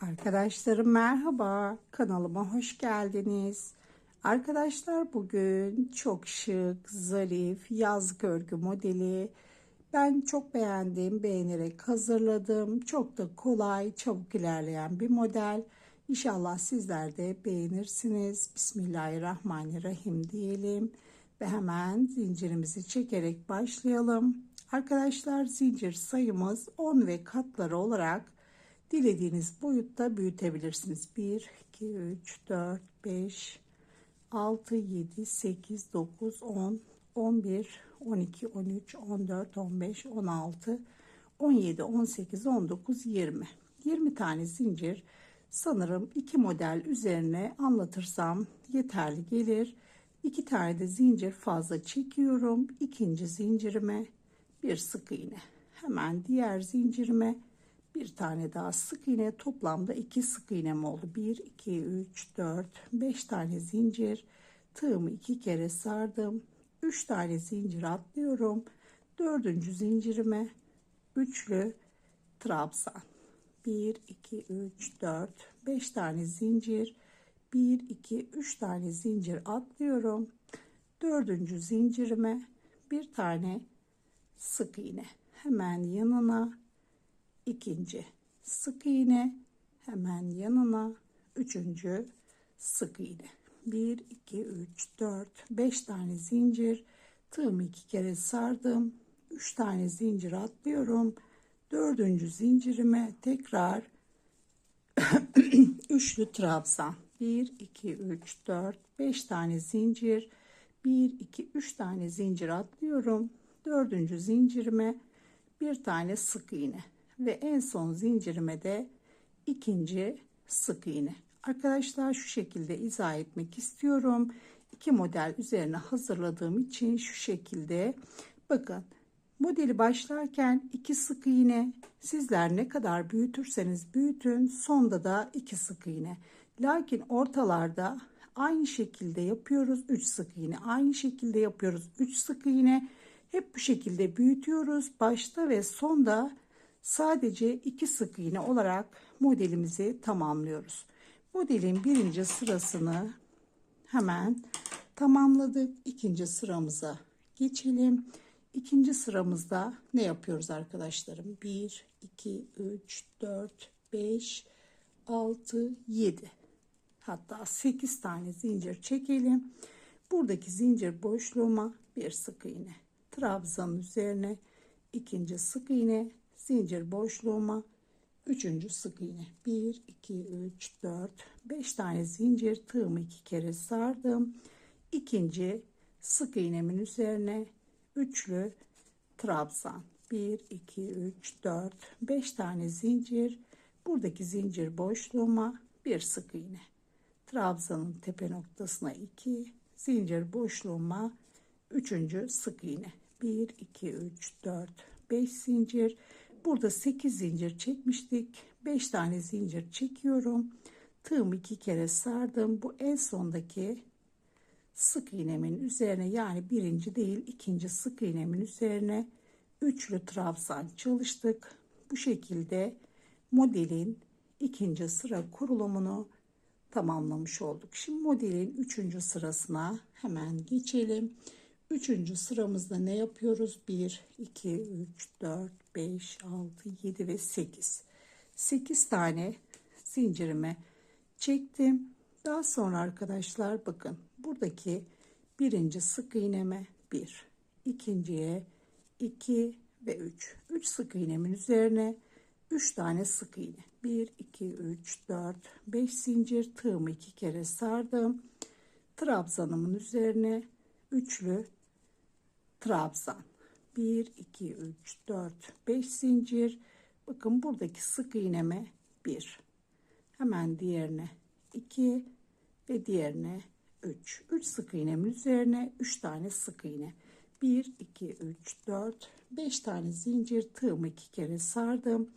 Arkadaşlarım merhaba. Kanalıma hoş geldiniz. Arkadaşlar bugün çok şık, zarif, yazlık örgü modeli. Ben çok beğendim, beğenerek hazırladım. Çok da kolay, çabuk ilerleyen bir model. İnşallah sizler de beğenirsiniz. Bismillahirrahmanirrahim diyelim. Ve hemen zincirimizi çekerek başlayalım. Arkadaşlar zincir sayımız 10 ve katları olarak dilediğiniz boyutta büyütebilirsiniz. 1, 2, 3, 4, 5, 6, 7, 8, 9, 10, 11, 12, 13, 14, 15, 16, 17, 18, 19, 20. 20 tane zincir sanırım iki model üzerine anlatırsam yeterli gelir. İki tane de zincir fazla çekiyorum. İkinci zincirime bir sık iğne. Hemen diğer zincirime bir tane daha sık iğne toplamda iki sık iğnem oldu. 1 2 3 4 5 tane zincir. Tığımı iki kere sardım. 3 tane zincir atlıyorum. Dördüncü zincirime üçlü trabzan. 1 2 3 4 5 tane zincir. 1 2 3 tane zincir atlıyorum. Dördüncü zincirime bir tane sık iğne. Hemen yanına ikinci sık iğne. Hemen yanına. Üçüncü sık iğne. 1 2 3 4 5 tane zincir. Tığımı iki kere sardım. 3 tane zincir atlıyorum. Dördüncü zincirime tekrar üçlü trabzan. 1 2 3 4 5 tane zincir. 1 2 3 tane zincir atlıyorum. Dördüncü zincirime bir tane sık iğne ve en son zincirime de ikinci sık iğne. Arkadaşlar şu şekilde izah etmek istiyorum. İki model üzerine hazırladığım için şu şekilde bakın modeli başlarken iki sık iğne sizler ne kadar büyütürseniz büyütün sonda da iki sık iğne. Lakin ortalarda aynı şekilde yapıyoruz 3 sık iğne aynı şekilde yapıyoruz 3 sık iğne hep bu şekilde büyütüyoruz başta ve sonda sadece iki sık iğne olarak modelimizi tamamlıyoruz. Modelin birinci sırasını hemen tamamladık. İkinci sıramıza geçelim. İkinci sıramızda ne yapıyoruz arkadaşlarım? 1, 2, 3, 4, 5, 6, 7 hatta 8 tane zincir çekelim. Buradaki zincir boşluğuma bir sık iğne. Trabzanın üzerine ikinci sık iğne zincir boşluğuma. Üçüncü sık iğne 1 2 3 4 5 tane zincir tığımı iki kere sardım. İkinci sık iğnemin üzerine. Üçlü trabzan. 1 2 3 4 5 tane zincir. Buradaki zincir boşluğuma bir sık iğne. Trabzanın tepe noktasına 2 zincir boşluğuma üçüncü sık iğne. 1 2 3 4 5 zincir Burada 8 zincir çekmiştik. 5 tane zincir çekiyorum. Tığımı iki kere sardım. Bu en sondaki sık iğnemin üzerine yani birinci değil ikinci sık iğnemin üzerine üçlü trabzan çalıştık. Bu şekilde modelin ikinci sıra kurulumunu tamamlamış olduk. Şimdi modelin üçüncü sırasına hemen geçelim. Üçüncü sıramızda ne yapıyoruz? 1, 2, 3, 4, 5, 6, 7 ve 8. 8 tane zincirime çektim. Daha sonra arkadaşlar bakın buradaki birinci sık iğneme 1, ikinciye 2 ve 3. 3 sık iğnemin üzerine 3 tane sık iğne. 1, 2, 3, 4, 5 zincir tığımı iki kere sardım. Trabzanımın üzerine üçlü trabzan 1 2 3 4 5 zincir. Bakın buradaki sık iğneme 1 hemen diğerine 2 ve diğerine 3 3 sık iğnemin üzerine 3 tane sık iğne. 1 2 3 4 5 tane zincir tığımı iki kere sardım.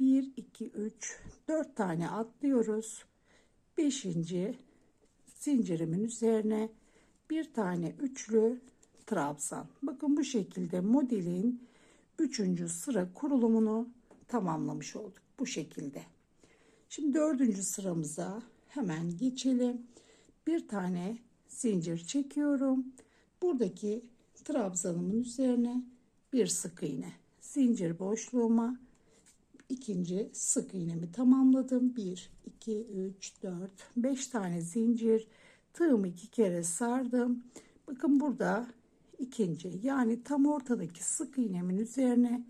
1 2 3 4 tane atlıyoruz. 5. zincirimin üzerine bir tane üçlü trabzan. Bakın bu şekilde modelin 3. sıra kurulumunu tamamlamış olduk. Bu şekilde. Şimdi dördüncü sıramıza hemen geçelim. Bir tane zincir çekiyorum. Buradaki trabzanımın üzerine bir sık iğne. Zincir boşluğuma ikinci sık iğnemi tamamladım. 1, 2, 3, 4, 5 tane zincir. Tığımı iki kere sardım. Bakın burada ikinci yani tam ortadaki sık iğnemin üzerine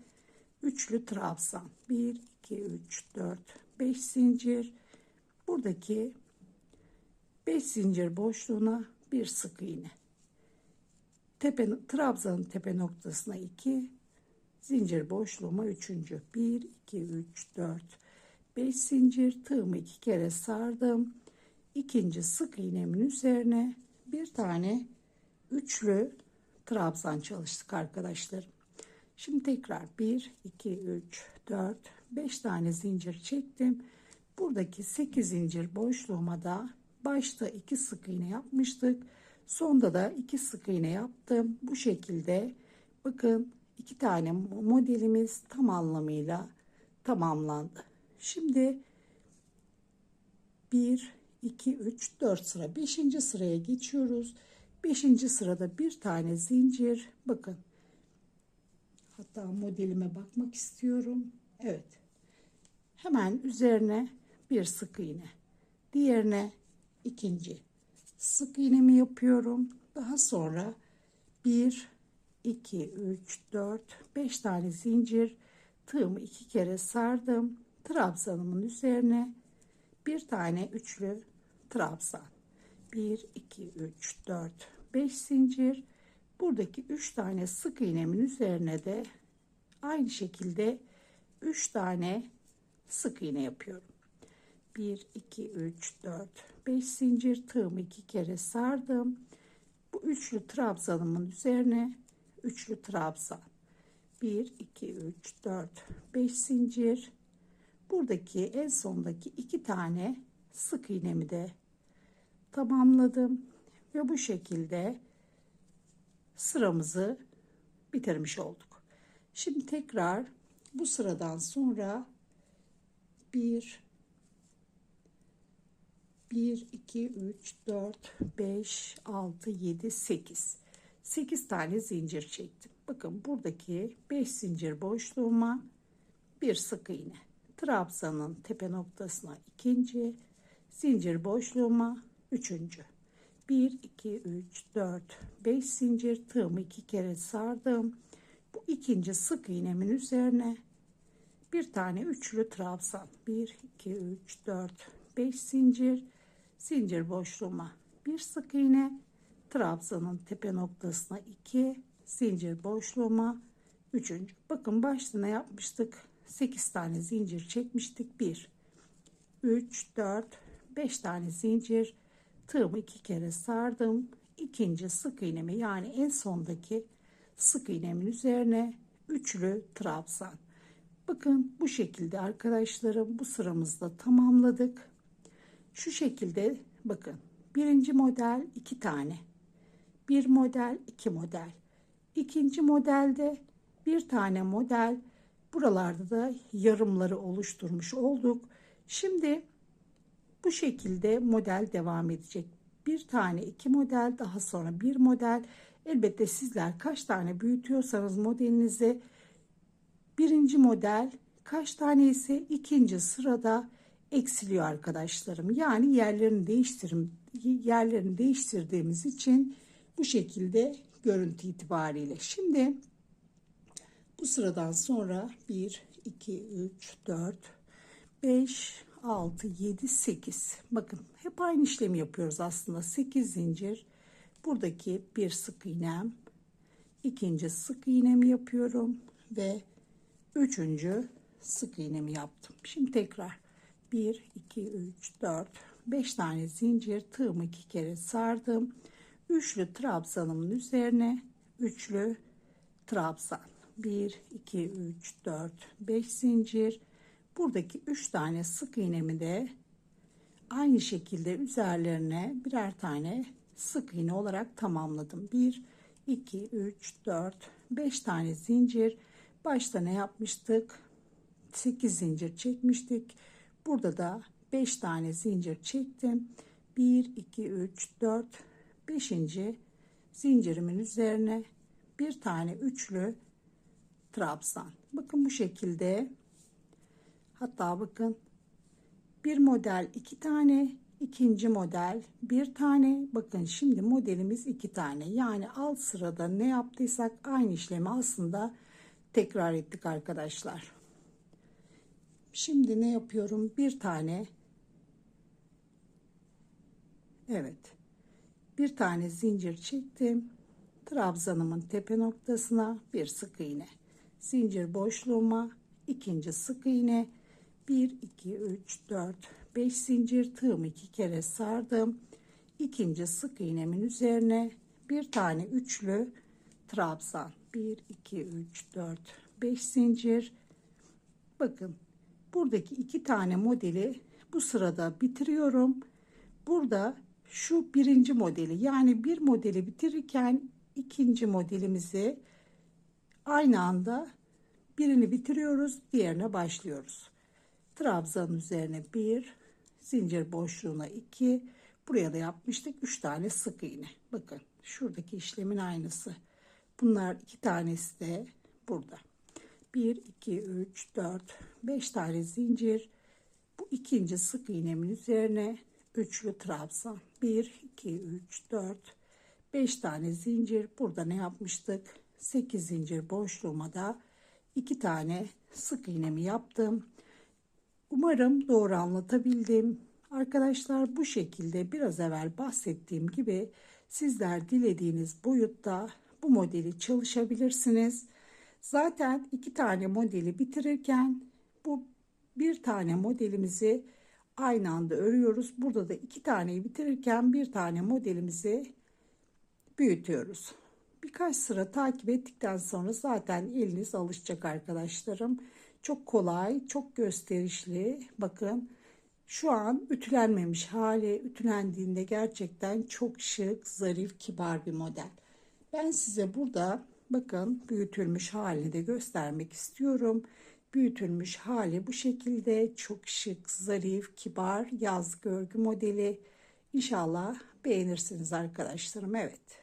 üçlü trabzan. 1, 2, 3, 4, 5 zincir. Buradaki 5 zincir boşluğuna bir sık iğne. Tepe, trabzanın tepe noktasına 2 zincir boşluğuma 3. 1 2 3 4 5 zincir tığımı iki kere sardım. İkinci sık iğnemin üzerine bir tane üçlü trabzan çalıştık arkadaşlar. Şimdi tekrar 1 2 3 4 5 tane zincir çektim. Buradaki 8 zincir boşluğuma da başta 2 sık iğne yapmıştık. Sonda da 2 sık iğne yaptım. Bu şekilde bakın iki tane modelimiz tam anlamıyla tamamlandı. Şimdi 1 2 3 4 sıra 5. sıraya geçiyoruz. 5. sırada bir tane zincir bakın. Hatta modelime bakmak istiyorum. Evet. Hemen üzerine bir sık iğne. Diğerine ikinci sık iğnemi yapıyorum. Daha sonra 1 2 3 4 5 tane zincir tığımı iki kere sardım. Trabzanımın üzerine bir tane üçlü trabzan. 1 2 3 4 5 zincir. Buradaki 3 tane sık iğnemin üzerine de aynı şekilde 3 tane sık iğne yapıyorum. 1 2 3 4 5 zincir tığımı iki kere sardım. Bu üçlü trabzanımın üzerine üçlü trabzan. 1 2 3 4 5 zincir. Buradaki en sondaki iki tane sık iğnemi de tamamladım ve bu şekilde sıramızı bitirmiş olduk. Şimdi tekrar bu sıradan sonra 1 1 2 3 4 5 6 7 8 8 tane zincir çektim. Bakın buradaki 5 zincir boşluğuma bir sık iğne. Trabzanın tepe noktasına ikinci, zincir boşluğuma üçüncü. 1, 2, 3, 4, 5 zincir tığımı iki kere sardım. Bu ikinci sık iğnemin üzerine bir tane üçlü trabzan. 1, 2, 3, 4, 5 zincir, zincir boşluğuma bir sık iğne, trabzanın tepe noktasına 2 zincir boşluğuma 3. Bakın başta ne yapmıştık? 8 tane zincir çekmiştik. 1 3 4 5 tane zincir tığımı iki kere sardım. İkinci sık iğnemi yani en sondaki sık iğnemin üzerine üçlü trabzan. Bakın bu şekilde arkadaşlarım bu sıramızda tamamladık. Şu şekilde bakın birinci model iki tane bir model, iki model. İkinci modelde bir tane model. Buralarda da yarımları oluşturmuş olduk. Şimdi bu şekilde model devam edecek. Bir tane iki model daha sonra bir model. Elbette sizler kaç tane büyütüyorsanız modelinizi birinci model kaç tane ise ikinci sırada eksiliyor arkadaşlarım. Yani yerlerini değiştirim yerlerini değiştirdiğimiz için bu şekilde görüntü itibariyle. Şimdi bu sıradan sonra 1, 2, 3, 4, 5, 6, 7, 8. Bakın hep aynı işlemi yapıyoruz aslında. 8 zincir. Buradaki bir sık iğnem. ikinci sık iğnemi yapıyorum. Ve üçüncü sık iğnemi yaptım. Şimdi tekrar 1, 2, 3, 4, 5 tane zincir tığımı iki kere sardım üçlü trabzanımın üzerine üçlü trabzan 1 2 3 4 5 zincir buradaki 3 tane sık iğnemi de aynı şekilde üzerlerine birer tane sık iğne olarak tamamladım. 1 2 3 4 5 tane zincir. Başta ne yapmıştık? 8 zincir çekmiştik. Burada da 5 tane zincir çektim. 1 2 3 4 5. zincirimin üzerine bir tane üçlü trabzan. Bakın bu şekilde hatta bakın bir model iki tane ikinci model bir tane. Bakın şimdi modelimiz iki tane. Yani alt sırada ne yaptıysak aynı işlemi aslında tekrar ettik arkadaşlar. Şimdi ne yapıyorum? Bir tane evet bir tane zincir çektim. Trabzanımın tepe noktasına bir sık iğne. Zincir boşluğuma ikinci sık iğne 1 2 3 4 5 zincir tığımı iki kere sardım. İkinci sık iğnemin üzerine bir tane üçlü trabzan. 1 2 3 4 5 zincir. Bakın buradaki iki tane modeli bu sırada bitiriyorum. Burada şu birinci modeli yani bir modeli bitirirken ikinci modelimizi aynı anda birini bitiriyoruz diğerine başlıyoruz trabzanın üzerine bir zincir boşluğuna iki buraya da yapmıştık üç tane sık iğne. Bakın şuradaki işlemin aynısı. Bunlar iki tanesi de burada. 1 2 3 4 5 tane zincir. Bu ikinci sık iğnemin üzerine üçlü trabzan 1 2 3 4 5 tane zincir. Burada ne yapmıştık? 8 zincir boşluğuma da 2 tane sık iğnemi yaptım umarım doğru anlatabildim arkadaşlar bu şekilde biraz evvel bahsettiğim gibi sizler dilediğiniz boyutta bu modeli çalışabilirsiniz zaten iki tane modeli bitirirken bu bir tane modelimizi aynı anda örüyoruz. Burada da iki taneyi bitirirken bir tane modelimizi büyütüyoruz. Birkaç sıra takip ettikten sonra zaten eliniz alışacak arkadaşlarım. Çok kolay, çok gösterişli. Bakın şu an ütülenmemiş hali. Ütülendiğinde gerçekten çok şık, zarif, kibar bir model. Ben size burada bakın büyütülmüş halini de göstermek istiyorum büyütülmüş hali bu şekilde çok şık, zarif, kibar yaz görgü modeli. İnşallah beğenirsiniz arkadaşlarım. Evet.